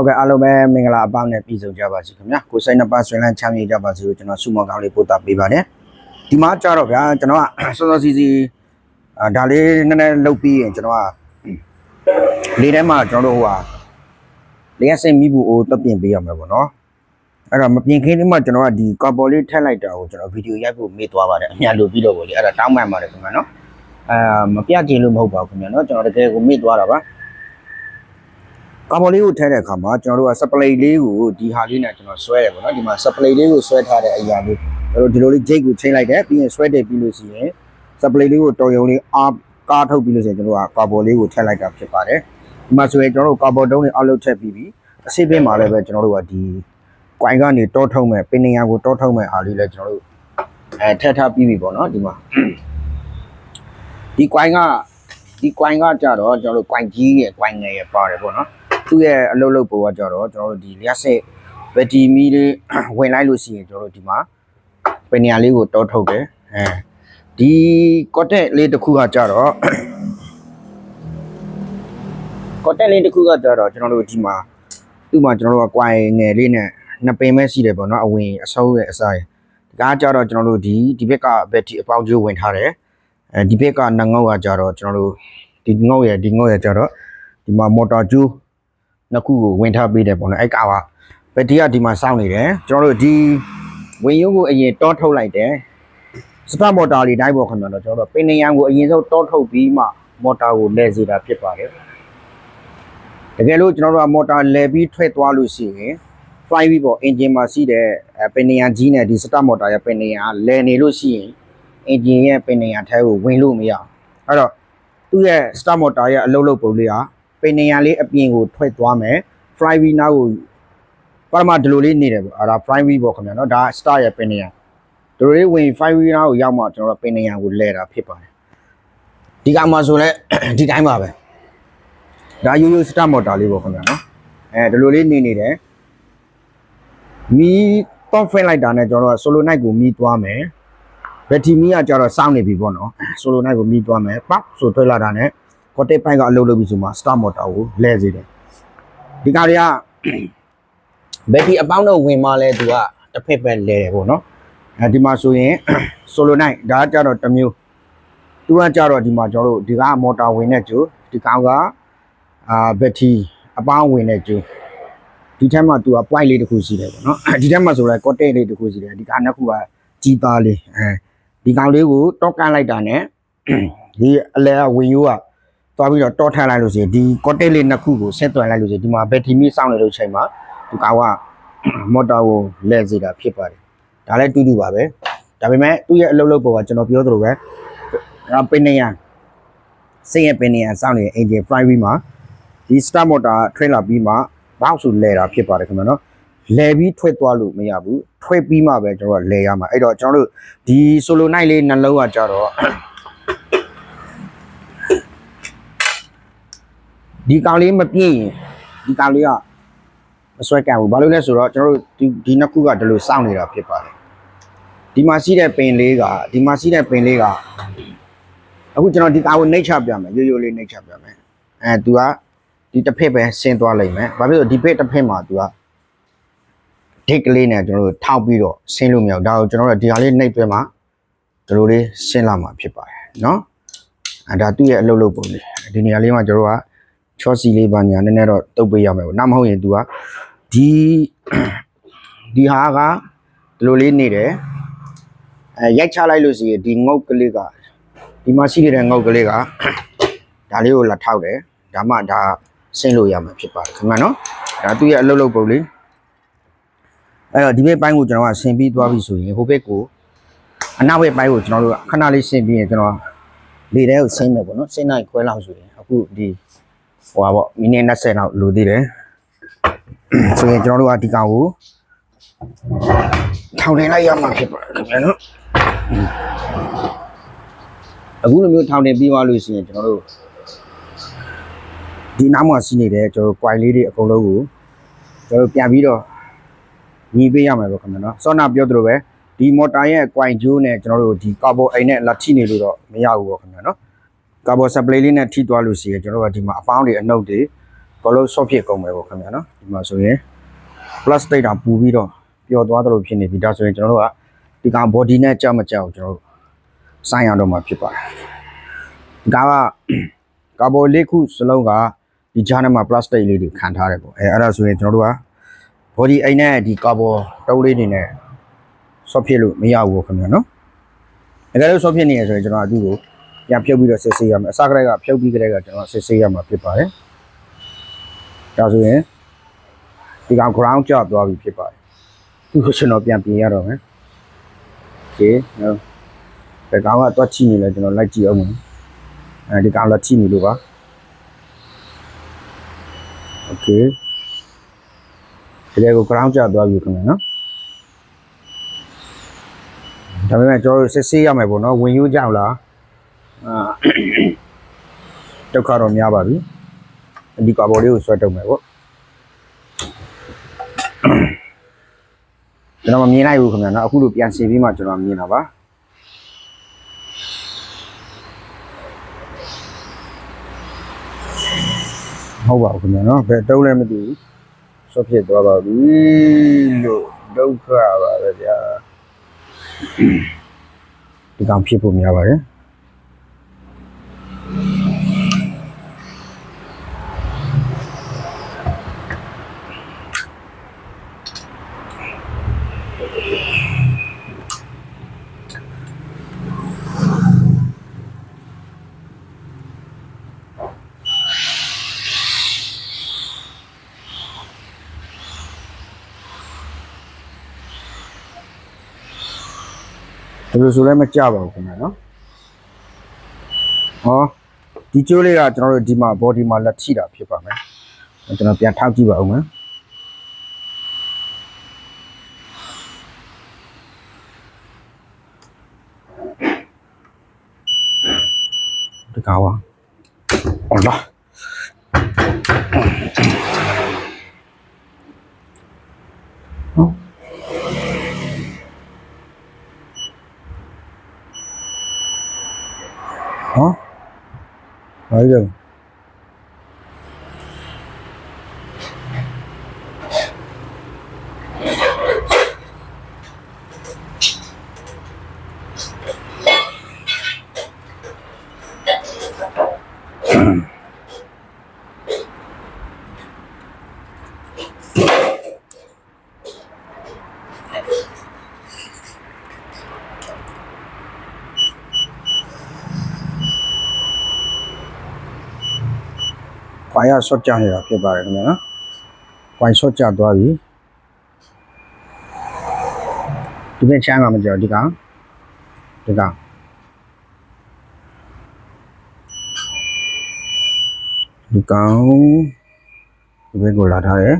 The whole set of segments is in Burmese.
ဟုတ်ကဲ့အားလုံးပဲမင်္ဂလာအပေါင်းနဲ့ပြည်စုံကြပါစေခင်ဗျာကိုစိတ်နှစ်ပါးဆွေးလန်းချမ်းမြေ့ကြပါစေလို့ကျွန်တော်ဆုမွန်ကောင်းလေးပို့တာပေးပါတယ်ဒီမှာကြတော့ဗျာကျွန်တော်ကစောစောစီစီအာဒါလေးနည်းနည်းလုတ်ပြီးရင်ကျွန်တော်ကလေထဲမှာကျွန်တော်တို့ဟိုဟာလေရစိတ်မိဘူးအိုးတက်ပြင်ပေးရမှာပေါ့နော်အဲ့တော့မပြင်ခင်းလေးမှကျွန်တော်ကဒီကာပေါ်လေးထည့်လိုက်တာကိုကျွန်တော်ဗီဒီယိုရိုက်ဖို့မေ့သွားပါတယ်အများလို့ပြီးတော့ပေါ့လေအဲ့ဒါတောင်းပန်ပါတယ်ခင်ဗျာနော်အာမပြကြည့်လို့မဟုတ်ပါဘူးခင်ဗျာနော်ကျွန်တော်တကယ်ကိုမေ့သွားတာပါ ကာဘော်လေးကိုထည့်တဲ့အခါမှာကျွန်တော်တို့ကစပလိတ်လေးကိုဒီဟာလေးနဲ့ကျွန်တော်ဆွဲတယ်ပေါ့နော်ဒီမှာစပလိတ်လေးကိုဆွဲထားတဲ့အရာလေးကျွန်တော်ဒီလိုလေးဂျိတ်ကိုချိန်လိုက်တယ်ပြီးရင်ဆွဲတယ်ပြီးလို့ရှိရင်စပလိတ်လေးကိုတော်ရုံလေးအားကားထုတ်ပြီးလို့ရှိရင်ကျွန်တော်ကကာဘော်လေးကိုထည့်လိုက်တာဖြစ်ပါတယ်ဒီမှာဆိုရင်ကျွန်တော်တို့ကာဘော်တုံးလေးအောက်လုပ်ထည့်ပြီးပြီအစိပ်ပင်းမှာလည်းပဲကျွန်တော်တို့ကဒီကွိုင်ကနေတောထုတ်မဲ့ပင်နေရကိုတောထုတ်မဲ့အားလေးလည်းကျွန်တော်တို့အဲထည့်ထားပြီးပြီပေါ့နော်ဒီမှာဒီကွိုင်ကဒီကွိုင်ကကြတော့ကျွန်တော်တို့ကွိုင်ကြီးရဲ့ကွိုင်ငယ်ရဲ့ပါတယ်ပေါ့နော် သူ့ရဲ့အလုပ်လုပ်ပုံကကြတော့ကျွန်တော်တို့ဒီလျှက်စစ်ဘက်တီမီလေးဝင်လိုက်လို့ရှိရင်ကျွန်တော်တို့ဒီမှာပင်ညာလေးကိုတောထုတ်တယ်အဲဒီကော့တက်လေးတစ်ခုကကြတော့ကော့တက်လေးတစ်ခုကကြတော့ကျွန်တော်တို့ဒီမှာသူ့မှာကျွန်တော်တို့ကကွိုင်ငယ်လေးနဲ့နှစ်ပင်ပဲရှိတယ်ပေါ့နော်အဝင်အဆုံးရဲ့အစားရဲ့ဒီကကြတော့ကျွန်တော်တို့ဒီဒီဘက်ကဘက်တီအပေါင်းကျိုးဝင်ထားတယ်အဲဒီဘက်ကနှငုတ်ကကြတော့ကျွန်တော်တို့ဒီငုတ်ရဲ့ဒီငုတ်ရဲ့ကြတော့ဒီမှာမော်တာကျိုး နှစ်ခုကိုဝင်ထားပေးတယ်ပေါ့နော်အဲ့ကောင်ကဘက်တီကဒီမှာစောင့်နေတယ်ကျွန်တော်တို့ဒီဝင်ရုပ်ကိုအရင်တောထုတ်လိုက်တယ်စတာမော်တာလေးတိုင်းပေါ့ခင်ဗျာတော့ကျွန်တော်တို့ပင်နေရန်ကိုအရင်ဆုံးတောထုတ်ပြီးမှမော်တာကိုလဲစေတာဖြစ်ပါတယ်တကယ်လို့ကျွန်တော်တို့ကမော်တာလဲပြီးထွက်သွားလို့ရှိရင် 5V ပေါ့အင်ဂျင်မှာရှိတဲ့အဲပင်နေရန်ကြီးနဲ့ဒီစတာမော်တာရဲ့ပင်နေရန်ကလဲနေလို့ရှိရင်အင်ဂျင်ရဲ့ပင်နေရန်ထဲကိုဝင်လို့မရအောင်အဲ့တော့သူ့ရဲ့စတာမော်တာရဲ့အလုပ်လုပ်ပုံလေးက ပင်နေရလေးအပြင်ကိုထွက်သွားမယ် fly v နားကိုပထမဒီလိုလေးနေတယ်ပေါ့အဲ့ဒါ fly v ပေါ့ခင်ဗျာနော်ဒါ star ရဲ့ပင်နေရဒီလိုလေးဝင် fly v နားကိုရောက်မှကျွန်တော်တို့ပင်နေရကိုလဲတာဖြစ်ပါတယ်ဒီကမှဆိုလဲဒီတိုင်းပါပဲဒါရိုးရိုး star motor လေးပေါ့ခင်ဗျာနော်အဲဒီလိုလေးနေနေတယ်မီးတော့ဖင်လိုက်တာနဲ့ကျွန်တော်တို့ solo night ကိုမီးသွားမယ်ဘက်ထရီမီးကကျတော့စောင်းနေပြီပေါ့နော် solo night ကိုမီးသွားမယ်ปั๊ဆိုထွက်လာတာနဲ့ ကော်တက်ပိုင်းကအလုပ်လုပ်ပြီးဆိုမှ star motor ကိုလဲစေတယ်ဒီကားတွေကဘက်ထရီအပေါင်းတော့ဝင်မှလဲသူကတစ်ဖက်ပဲလဲတယ်ပေါ့နော်အဲဒီမှာဆိုရင် solo night ဒါကကြတော့တစ်မျိုးသူကကြတော့ဒီမှာကျွန်တော်တို့ဒီကမော်တာဝင်တဲ့ကျိုးဒီကောင်ကအာဘက်ထရီအပေါင်းဝင်တဲ့ကျိုးဒီထက်မှသူက point လေးတစ်ခုရှိတယ်ပေါ့နော်ဒီထက်မှဆိုလဲကော်တက်လေးတစ်ခုရှိတယ်ဒီကောင်နှစ်ခုကကြီးသားလေးအဲဒီကောင်လေးကိုတောက်ကန်လိုက်တာနဲ့ဒီအလဲကဝင်ရိုးက သွားပြီးတော့တောထန်လိုက်လို့ရှိရင်ဒီကော့တက်လေးနှစ်ခုကိုဆက်သွယ်လိုက်လို့ရှိရင်ဒီမှာဘက်ထရီမီစောင့်နေလို့ချိန်မှာဒီကောင်ကမော်တာကိုလဲစေတာဖြစ်ပါတယ်ဒါလည်းတူတူပါပဲဒါပေမဲ့သူ့ရဲ့အလုပ်လုပ်ပုံကကျွန်တော်ပြောသလိုပဲအဲပင်နေရန်စိတ်ရဲ့ပင်နေရန်စောင့်နေတဲ့ engine fly wheel မှာဒီ start motor ထွင်းလာပြီးမှဘောက်ဆိုလဲတာဖြစ်ပါတယ်ခင်ဗျာနော်လဲပြီးထွက်သွားလို့မရဘူးထွက်ပြီးမှပဲကျွန်တော်ကလဲရမှာအဲ့တော့ကျွန်တော်တို့ဒီ solo night လေးနှလုံးကကြတော့ ဒီကောင်လေးမပြည့်ရင်ဒီကောင်လေးကမဆွဲကန်ဘူးဘာလို့လဲဆိုတော့ကျွန်တော်တို့ဒီဒီနှစ်ခုကဒီလိုစောင့်နေတာဖြစ်ပါတယ်ဒီမှာရှိတဲ့ပင်လေးကဒီမှာရှိတဲ့ပင်လေးကအခုကျွန်တော်ဒီကောင်ကိုနှိပ်ချပြမယ်ရိုးရိုးလေးနှိပ်ချပြမယ်အဲသူကဒီတစ်ဖက်ပဲဆင်းသွားလိမ့်မယ်ဘာဖြစ်လို့ဒီဖက်တစ်ဖက်မှာသူကဒိတ်ကလေးနဲ့ကျွန်တော်တို့ထောက်ပြီးတော့ဆင်းလို့မရဘူးဒါကိုကျွန်တော်တို့ဒီဟာလေးနှိပ်ပြမှာဒီလိုလေးဆင်းလာမှာဖြစ်ပါတယ်နော်အဲဒါသူ့ရဲ့အလုပ်လုပ်ပုံလေးဒီနေရာလေးမှာကျွန်တော်တို့က ချောစီလေးပါညာနည်းနည်းတော့တုတ်ပေးရမယ်ပေါ့နောက်မဟုတ်ရင် तू ကဒီဒီဟာကဒီလိုလေးနေတယ်အဲရိုက်ချလိုက်လို့ရှိရင်ဒီငုတ်ကလေးကဒီမှာရှိနေတဲ့ငုတ်ကလေးကဒါလေးကိုလာထောက်တယ်ဒါမှဒါဆင်းလို့ရမှာဖြစ်ပါတယ်ခင်ဗျာနော်ဒါသူ့ရဲ့အလုပ်လုပ်ပုံလေးအဲ့တော့ဒီဘက်ပိုင်းကိုကျွန်တော်ကဆင်ပြီးသွားပြီဆိုရင်ဟိုဘက်ကိုအနောက်ဘက်ပိုင်းကိုကျွန်တော်တို့ခဏလေးဆင်ပြီးရင်ကျွန်တော်လေထဲကိုဆင်းမယ်ပေါ့နော်ဆင်းနိုင်ခွဲလောက်ဆိုရင်အခုဒီ ဟိုပါပေါ့မိနစ်20လောက်လိုသေးတယ်ဆိုရင်ကျွန်တော်တို့ကဒီကောင်ကိုထောင်တင်လိုက်ရမှာဖြစ်ပါတယ်ခင်ဗျာနော်အခုလိုမျိုးထောင်တင်ပြီးသွားလို့ရှိရင်ကျွန်တော်တို့ဒီနားမှာရှိနေတဲ့ကျွန်တော်တို့ quai လေးတွေအကုန်လုံးကိုကျွန်တော်တို့ပြန်ပြီးတော့ညီပေးရမှာပေါ့ခင်ဗျာနော်စောနာပြောသလိုပဲဒီမော်တာရဲ့ quai ဂျိုးနဲ့ကျွန်တော်တို့ဒီကာဘောအိမ်နဲ့လက်ထိနေလို့တော့မရဘူးပေါ့ခင်ဗျာနော် ကာဘောဆပ်ပလေးလေးနဲ့ထိသွားလို့ရှိရင်ကျွန်တော်တို့ကဒီမှာအပေါင်းတွေအနှုတ်တွေဘောလုံး soft ဖြစ်ကုန်မယ်ပေါ့ခင်ဗျာနော်ဒီမှာဆိုရင် plastic တောင်ပူပြီးတော့ပျော်သွားသလိုဖြစ်နေပြီဒါဆိုရင်ကျွန်တော်တို့ကဒီကောင် body နဲ့ကြောက်မကြောက်ကျွန်တော်တို့စိုင်းရတော့မှာဖြစ်ပါတယ်ဒီကောင်ကကာဗွန်လေးခုစလုံးကဒီဂျာနဲ့မှာ plastic လေးတွေခံထားတယ်ပေါ့အဲအဲ့ဒါဆိုရင်ကျွန်တော်တို့က body အိမ်နဲ့ဒီကာဗွန်တုံးလေးတွေနဲ့ soft ဖြစ်လို့မရဘူးပေါ့ခင်ဗျာနော်တကယ်လို့ soft ဖြစ်နေရဆိုရင်ကျွန်တော်အတူကို ပြန်ဖြုတ်ပြီးတော့စစ်ဆေးရမယ်အစကတည်းကဖြုတ်ပြီးကတည်းကကျွန်တော်စစ်ဆေးရမှာဖြစ်ပါတယ်ဒါဆိုရင်ဒီကောင် ground ကျသွားပြီဖြစ်ပါတယ်သူ့ကိုကျွန်တော်ပြန်ပြင်ရတော့မယ်โอเคနော်ဒီကောင်ကတွက်ချိနေလဲကျွန်တော်လိုက်ကြည့်အောင်မယ်အဲဒီကောင်လက်ချိနေလို့ပါโอเคဒီလေကို ground ကျသွားပြီခင်ဗျာနော် ဒါပေမဲ့ကျွန်တော်တို့စစ်ဆေးရမယ်ပေါ့နော်ဝင်ယူကြအောင်လား အာဒုက္ခတော့များပါပြီဒီကာဘော်လေးကိုဆွဲတုံမယ်ပေါ့ကျွန်တော်မမြင်နိုင်ဘူးခင်ဗျာနော်အခုလိုပြန်ဆင်ပြီးမှကျွန်တော်မြင်တာပါဟုတ်ပါဘူးခင်ဗျာနော်ဘယ်တုံးလဲမသိဘူးဆွဖြစ်သွားပါပြီလို့ဒုက္ခပါပဲဗျာဒီကောင်ဖြစ်ဖို့များပါတယ် ဒီလိုဆိုလည်းမကြပါဘူးခင်ဗျာနော်ဟောဒီကျိုးလေးကကျွန်တော်တို့ဒီမှာ body မှာလက်ထိတာဖြစ်ပါမယ်ကျွန်တော်ပြန်ထောက်ကြည့်ပါဦးမယ်ဒီကောင်ပါဟောလာဟော ဟမ် ဘာ လဲခွာရဆော့ကြနေတာဖြစ်ပါတယ်ခင်ဗျာနော်ခွာဆော့ကြသွားပြီဒီဘက်ချမ်းကမကြောက်ဒီကောင်ဒီကောင်ဒီကောင်ဒီဘက်ကိုလာထားတယ်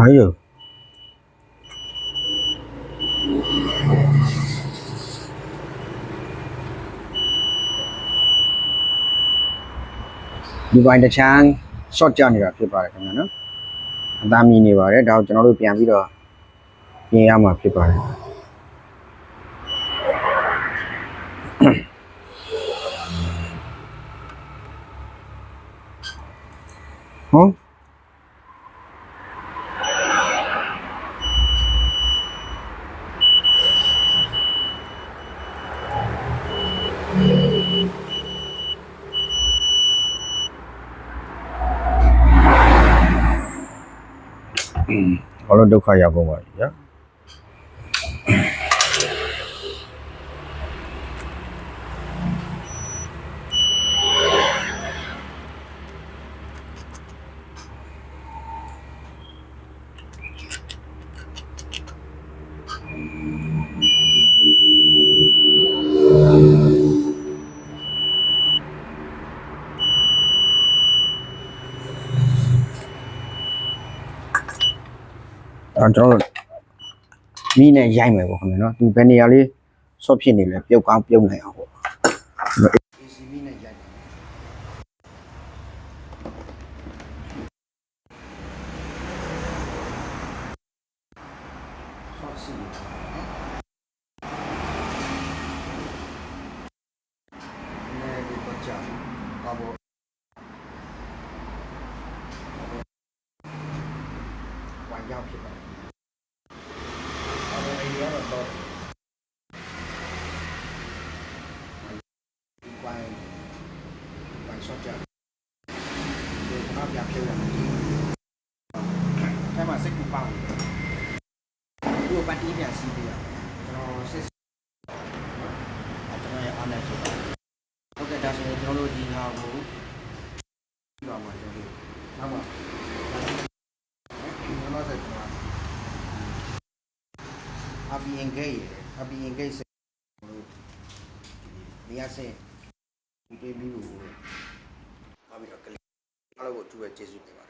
ဘာလို့ ဒီပိုင်းတစ်ချမ်း short ကြနေတာဖြစ်ပါတယ်ခင်ဗျာနော်အသားမြည်နေပါတယ်ဒါကိုကျွန်တော်တို့ပြန်ပြီးတော့ပြင်ရမှာဖြစ်ပါတယ်ဟော ဘာလို့ဒုက္ခရောက်ကုန်ပါလဲဗျာ ကျွန်တော်တို့မိနဲ့ရိုက်မယ်ပေါ့ခင်ဗျာနော်သူဘယ်နေရာလေးဆော့ဖြစ်နေလဲပြုတ်ကောင်းပြုတ်နိုင်အောင်ပေါ့ ACV နဲ့ရိုက်တယ်ဆော့စီနေဒီပချာပါဘောဝိုင်းရောက်ဖြစ်ပါတယ်။ အဲ့ဒါအရင်ကတော့ဒီဝိုင်းဝိုင်းဆော့ကြဒီကနေ့ပြန်ဖြစ်လာတယ်။အဲ့မှာစိတ်ကူပေါင်းတယ်။သူ့ပတ်တီးပြန်စီးပြီးတော့ကျွန်တော် Happy Engage Happy Engage ဆက်ကျွန်တော်တို့ဒီရဆက်ဒီပေးပြီးလို့ပါပြီးတော့ကလေးအားလုံးကိုသူ့ရဲ့ကျေးဇူးတင်ပါတယ်